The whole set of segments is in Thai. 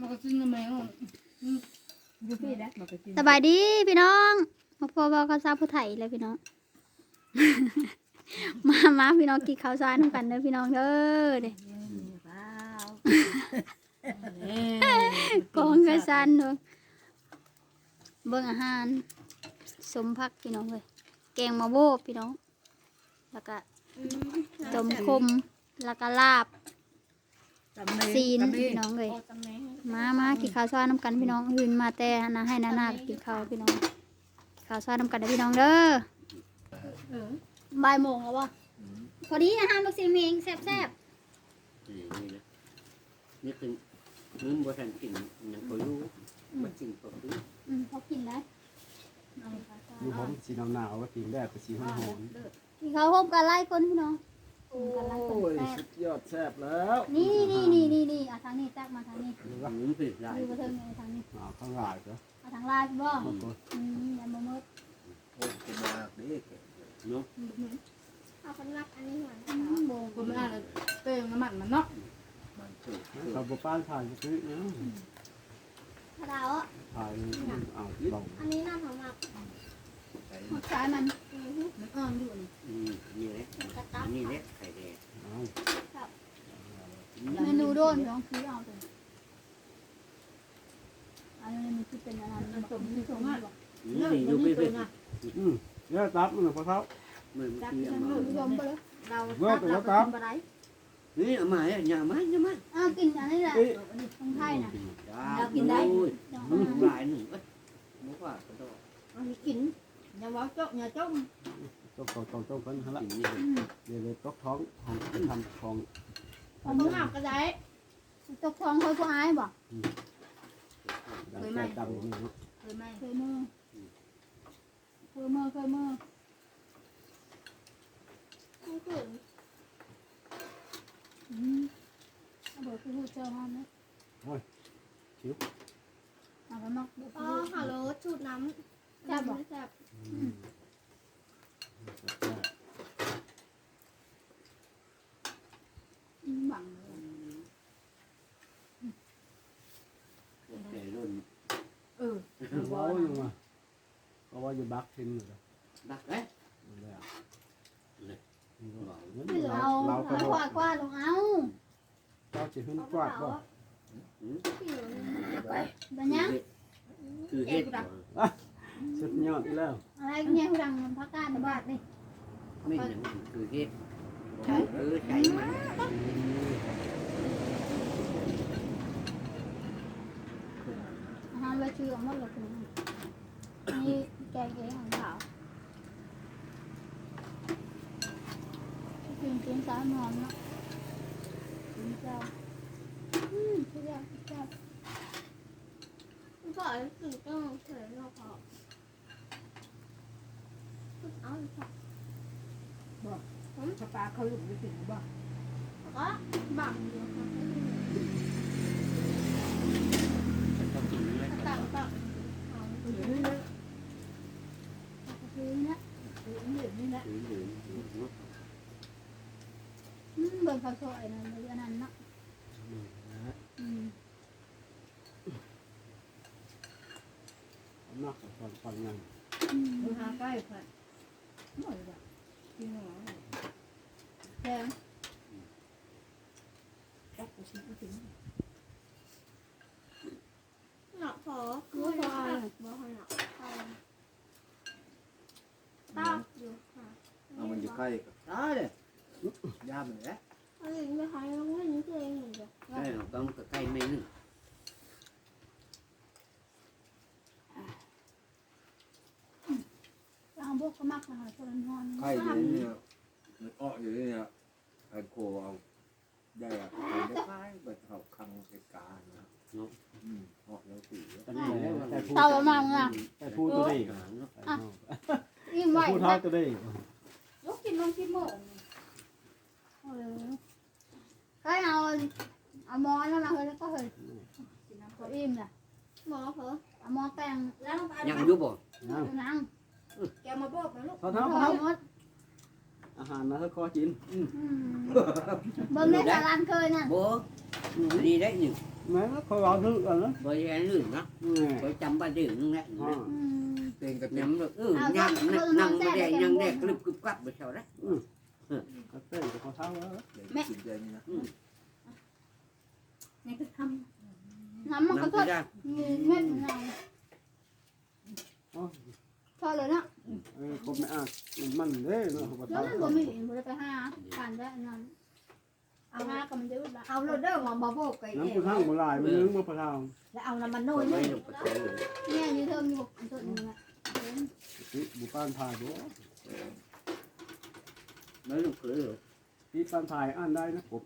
มันก็ซื้อแมวอยู่พี่แล้วมันก็กินสบายดีพี่น้องมาพบกับข้าวสารผู้ไทยเลยพี่น้อง มามาพี่น้องกินข้าวสารนำกันเด้อพี่น้องเด้อเด้กองข้าวสารเด้อเบิ่งอาหาร สมพักพี่น้องเลยแกงมาโบพี่น้อง แล้วก็ต้มคมแล้วก็ลาบ ตำแหน่งซีนตำแหน่พี่งน้องเลย โอ้ตำแหน่ง มามากินข้าวซอยน้ำกันพี่น้องหืนมาแต่นะให้นานากินข้าวพี่น้องกินข้าวซอยน้ำกันเด้อพี่น้องเด้อเออบ่ายโมงแล้ววะพอดีอาหารลูกศิษย์เองแซ่บนี่นี่นะนี่คือมื้อบ่ทันกินยังบ่รู้บ่กินบ่รู้ๆอืมพอกินแล้วอยู่ผมสีหนาวๆก็กินได้ไปสีหอมกินข้าวโฮมกันไล่คนพี่น้อง ๆโอ้ยสุดยอดแซ่บแล้วนี่นี่นี่นี่นี่เอาทางนี้แทรกมาทางนี้หืมผิดหลายดูกระเทิงนี่ทางนี้เอาข้างหลายก็เอาทางลายพี่บ่บางคนอืมอย่ามาเมิดโอ้กินมากนี่เนาะเอาคนรักอันนี้หน่อยอืมโบคนไม่อ่านเติมน้ำมันมันเนาะมันถูกเขาบอกป้านถ่ายก็คือนะถ้าเราอะถ่ายเอาลองอันนี้น่าทำมากใส่หักซ้ายมันอือฮึมันอ่อนอยู่นี่ อืมนี่แหละ กระตั อั บ นนี้แหละไข่แดง เอา เม นูโดนพี่น้องคือเอาตัวอันนี้มันคือเป็นอะไรมันสมที่สมมากอืมนี่อยู่ไปเพิ่นอืมเนี่ยตับมันนะพ่อเท้ามันจับกินยังมาลูกยอมไปเลยเราเว้ยตับแต่เราว่าก็ครับกินบ่ได้นี่อามาอย่ามาอย่ามาอ้าวกินอันนี้แหละเอ้ยของไทยน่ะเรากินได้โอ้ยเดี๋ยวมึงเอาหลายหนึ่งเอ้ยบ่ว่าก็ต้องอันนี้กินอย่าว่าเจาะอย่าจ้องต้องต้องต้องต้องคนหันละกินนี่อืมเดี๋ยวเลยตกท้องของทำของเอามือหักก็ได้ ตกทองเขาก็อายบ่ดังแก่ดำอย่างนี้เนาะเคยไหมเคยมือเคยมือเคยมือไม่ถึงอืมเอาเบิดคือพูดเจ้าห้องนะเอาไปมักเดี๋ยวอ๋อพูดฮัลโหลชุดน้ำแซ่บบ่แซ่บอืมแซ่บอืมบังเลย แต่รุ่น เออ ๆว้าวยังมาเพราะว่าอยู่บักทิ้งอยู่แล้วดักเอ้ยคือเอาเราเอาก็กวาดกวาดลงเอาเราจะขึ้นเอากวาดเปบ่ล่าผิวบัญญังคือเฮ็ดสุดยอดอีกแล้วอะไรเนี่ยผู้ดังพักการในบ้านนี่ไม่หยังคือเฮ็ดเออใจมัน อาหารไว้ชื่อของมันเลยคุณนี่แกงเองของเขา กินกินสามนอนเนาะกินเจ้าอืมเจ้าเจ้าพี่พ่อถึงต้องเฉยเราพอเอาอีกค่ะปลาเขาหลุดไปถึงบ่แล้วก็บังอยู่ค่ะ ต้องกินนี่แหละ ตักตัก เหลือนี่นะ คือนะ เหลือนี่นี่นะ ถือถือเนาะ อืมเบิ่งเขาวสวยนะเบิ่งอันนั้นเนาะอืมนักฟังฟังยังอืมมือหาใกล้ค่ะหน่อยแบบกินหน่อยแพงจับกูชิมกูถึงหนักพอคือพอบ่หนักพอตักอยู่ค่ะเอามันอยู่ใกล้กับตาเลยยามเลย อันนี้ไม่ใช่ต้องเล่นตัวเองอยู่จ้ะใช่เราต้องใกล้ไม่นึงเอาพวกก็มักนะคะตัวนั้นอนไข่อยู่นี่เนี่ยมันอ้ออยู่นี่เนี่ยไอ้โคเอาได้อะไข่ได้คล้ายแบบเขาคังเกกานะอืมอ้อแล้วตีแล้วตอนนี้แต่เต่ามาเงาแต่ผู้ตัวนี้างเนาะอิ่มไว้ผู้เท้าตัวนี้ยกกินลงกินหมดเออ เคยเอาเอาหมอนแล้วนะเฮ้ยแล้วก็เฮ้ยกินน้ำก็อิ่มน่ะหมอเผลอเอาหมอแป้งแล้วเอายังอยู่บ่นะเอาหนังแกมาบอกนะลูกเท้าเท้าเอาเท้าหมดอาหารนะเธอคอจินอืมเบิ่งในสารานเคยน่ะบ่ดีได้หนึ่งอแม่ก็คอยเอาซื้อกันนะบ่แย่ลื่นเนาะนี่บ่จำบ่ดื่มนึงแหละอ่าอืม เต็งกระเต็ยมำเออนั่งนั่งบ่ได้ยังได้กรึบกรึบกรับบ่เท่าละก็เต้นกับเขาเท้าแล้วเด็กกินใจนี่นะ นี่ก็ท น้ำมันก็น้ำทก็อดได้มีเม็ดมะนาวโอ้ทอดเลยเนาะเออผมไม่อ่านมันเด้เนาะเขาแล้วเท้ามันบ่มีบ่ได้ไปหาผ่านได้อันนั้นเอาหาก็มันจะอึดละำเอาโรเดอร์มาบ่โบกไก่เอน้ำวกูทั้งโบราณมันนึงมาพะเท้าแล้วเอาน้ำมันโอ้โน่ยยลงไปเลยเนี่ยอยู่เทิมอยู่อันต้นนึงอะที่บุปผานถ่ายดูไม่ลงคือที่ปานถ่ายอ่านได้นะผม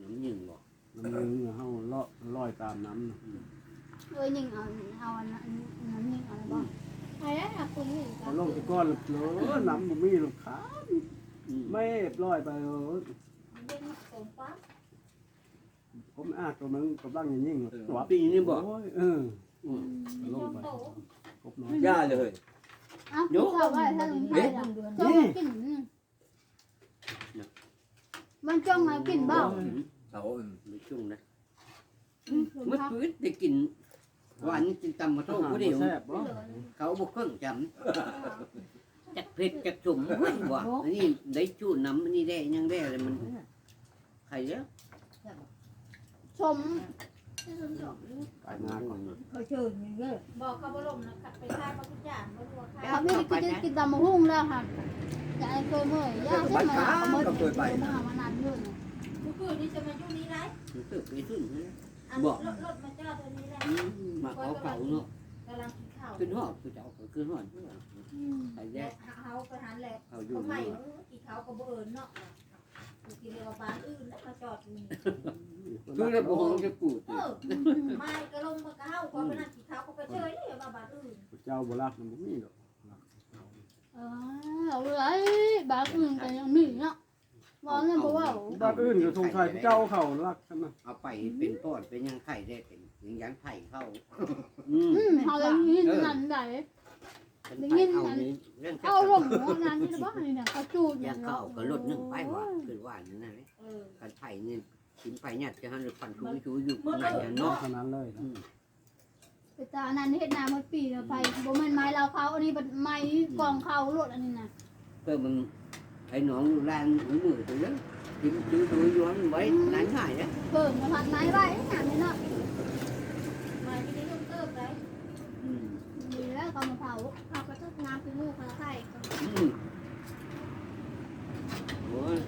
น้ำยืนบ่ น้ำมือเฮาเลาะลอยตามน้ำเอ้ยยิงเอาเอาอันนั้นอันนั้นยิงเอาอะไรบ้างใครได้ค่ะคุณนี่พอลงตะก้อนเลยน้ำบ่มีหรอกครับอืมไม่ลอยไปเลยเป็นสมปั๊บผมอ่านตัวมันกำลังยิ่งๆตัวปีนี้บ่โอ้ยเอออืมมีลงช่องไปโตกบน้อยย่าเลยเอ้าเข้าไว้ถ้าลุงไปล่ะจ้องกินมันจ้องมากินเบ้า เสาอื่นไม่ชุ่มนะเมื่อคืนได้กินหวานกินตำมาโต้ผู้เดียวแซ่บบ่เขาบอกเครื่องจำจักเผ็ดจักจุ่มเฮ้ยว่ะอันนี้ได้จูน้ำอันนี้ได้ยังได้อะไรมันใครเยอะชมที่สมดอกไปงานก่อนเขาเชิญอย่างเงี้ยบอกเขาบ่ลมนะขัดไปท่ามาทุกอย่างบ่รู้ว่าใครเขาไม่ได้กินกินตำมะฮุ่งแล้วค่ะอย่าเคยเมื่อยย่าใช่ไหมเขาเมื่อยมามานานเย อะเมื่อคืนนี้จะมาอยู่นี่ไรรู้สึกไปขึ้นนะอันรถรถมาจอดตัวนี้แหละมาเขาเก่าเนาะกำลังกินข้าวขึ้นหอดคือเจ้าขึ้นหอดใครแยและกเฮาไปหันแหละเขาอยู่เขาใหม่นี่กี่เขาก็บ่เอิญเนาะกินเรียกว่าบ้านอื่นแล้วมาจอดนี่คือระบบของจะกูดเออไม่ก็ลงมากระเฮาก็ไปนั่งกี่เขาก็ไปเฉยนี่ว่าบ้านอื่นเจ้าบ่รักมันบ่มีดอกเออเอาเลยบางอื่นแต่ยังมีเนาะ มองเนี่ยบอกว่าบ้านอื่นก็สงสัยเจ้าเขารักกันนะเอาไปเป็นปอดเป็นยังไข่ได้เป็นยังยันไข่เข้าอืมอืมเขาเลยยินนั่นได้ เป็นไข่เอานี้เรื่องเอาลงหัวงานนี่บ้านนี่เนี่ยเขาจูดอยากเข้าก็ลดนึ่งไปว่าคือว่านั่นแหละเออกันไผ่นี่กินไปเนี่ยจะหันหรือฟันชูชูอยู่ไหนเนาะเนาะขนาดเลยนะแต่ตานั้นเฮ็ดนาเมื่อปีแล้วไปบ่แม่นไม้เราเขาอันนี้เป็นไม้กองเขารถอันนี้น่ะเพื่อมึง ไอ้หนองแรงมือมือตัวนั้นกินซื้อตัวย้อนไว้ไหนหายนะเบิ่งมาพัดไม้ไว้งานนี่เนาะมาที่นี่ต้องเติมไรอืมดีแล้วเขามาเผาเขาก็ต้องงานคือมูกเขาไข่อืมโอ้ย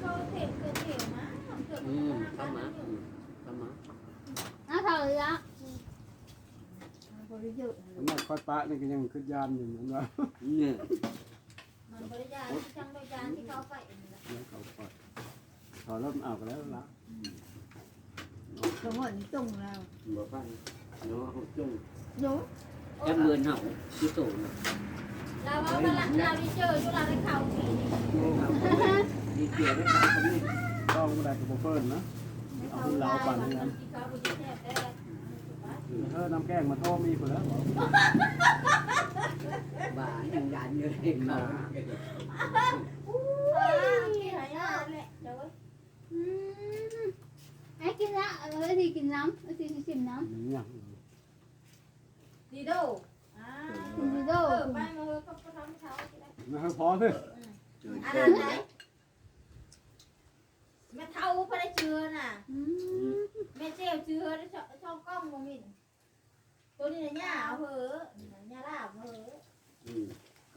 เขาเผ็ดเกินเผ็ดมาเกิดอืมามเข้ามาอืมเข้ามาน้าเท่าเลยละบริเยอะสำหรับคอยปะนี่ก็ยังขึ้นยานอยู่เหมือนว่า เนี่ย มันบริยาที่จังบริยาที่เขาไปเลี้ยงเขาปล่อยถอดรถเอาไปแล้วละจังหวะนี้จงแล้วบ่ฟังเนาะเขาจุ่งโน้แค่เมือนเห่าที่โตนะเราเอามาหลังเราได้เจอจุฬาได้ข่าวผีดีเกียร์ได้ทำคนนี้ต้องได้กับโบเฟิร์นนะเขาเราปั่นนั้นเขาไปแทบได้เออน้ำแกงมาโทษมีคนแล้วบ้ายังยัน อยู่เลยเขาที่ไหนอะแหละเดี๋ยวอืมไอ้กินละเออทีกินน้ำไอ้ทีชิมน้เนี่ยดีโดอ่าำคุณดิโดเออไปมาเออเขาทำเช้าที่ได้นะพอสิเจออันเจอนั้นไหนแม่เท่าพระได้เชื้อน่ะอืมแม่เจ้าเชื้อได้ชอบกล้องโมมินตัวนี้น่ะย่าเหอะย่าลาบเหอะอืม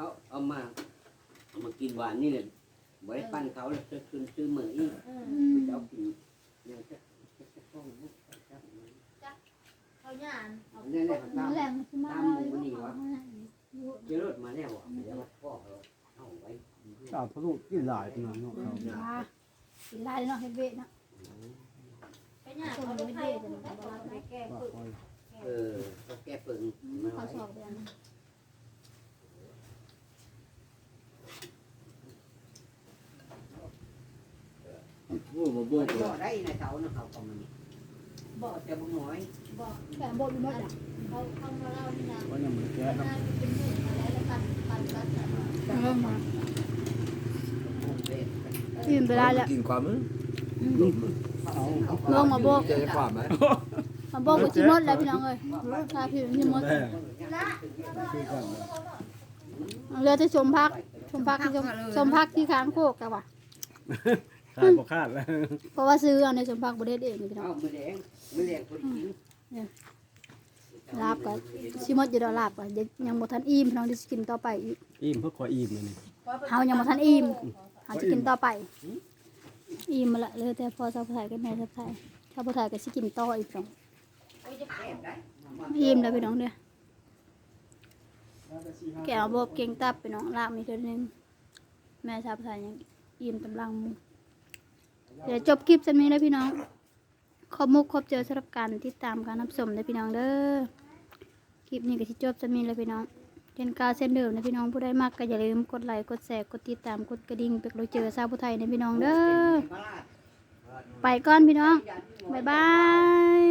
เขาเอามาเอามากินหวานนี่เลยไว้ปั้นเขาแล้วจะขึ้นซื้อเหมือนอีกอืมอืมจะเอากินเนี่ยจะจะต้องมุกจับมันเขาย่านเอานี่แหละเขาตามแหลมขึ้นมาเลยว่าเจรถมาแล้วอะเดี๋ยวมาพ่อเราเอาไว้ตามพระลูกกินหลายขนาดเนาะเขากินลายเนาะเฮเบะเนาะเขาย่านเขาต้องให้เขาต้องให้แก้ว่าปึกคอยเออเขาแก้ปึงมาเขาไว้สอบไปอัน โอ้มาโบบ่ได้ในเสานะเขาก็มันบ่จะบ่น้อยบอกแต่บทมันหมดอะเขาเขามาเล่านี่นะว่ายังมันแก่น่าแล้วจะเป็นหนึ่งอะไรแล้วกันปันกันเริ่มมาพวกเด็กยืนไปได้แล้วกินความมึงลงมาบกเจอความไหมมาโบกกับชิมดแล้วพี่น้องเอ้ยตาพี่ชิมดเรือจะชมพักชมพักที่ชมชมพักที่ค้างโคกกันว่ะ ขาดบ่คาดแล้วเพราะว่าซื้อเอาในชมพักประเทศเองนี่พี่น้อง เอามือแดงมือแดงคนกินลาบกับชิมดอยู่ดอกลาบกับยังบ่ทันอิ่มพี่น้องที่สิกินต่อไปอีกอิ่มเพื่อขออิ่มเลยนี่เฮายังบ่ทันอิ่มเฮาจะกินต่อไป อิ่มมาละเลยแต่พอเจ้าผู้ถ่ายกับแม่เจ้าผู้ถ่ายถ้าผู้ถ่ายก็สิกินต่ออีกพี่น้องอิ่มแล้วพี่น้องเด้อแกเอาบบเก่งตับพี่น้องลาบมีเท่านึงแม่ชาวผู้ถ่ายยังอิ่มตำลังหมู เดี๋ยวจบคลิปสันนี้แล้วพี่น้อง ขอบมุกขอบเจอสำหรับการติดตามการรับชมนะพี่น้องเด้อ คลิปนี้ก็ที่จบสันนี้แล้วพี่น้องเช่นกาเส้นเดิมนะพี่น้องผู้ใดมากก็อย่าลืมกดไลค์กดแชร์กดติดตามกดกระดิ่งเป็นกำลังใจกับชาวผู้ไทยนะพี่น้องเด้อ ไปก่อนพี่น้อง บ๊ายบาย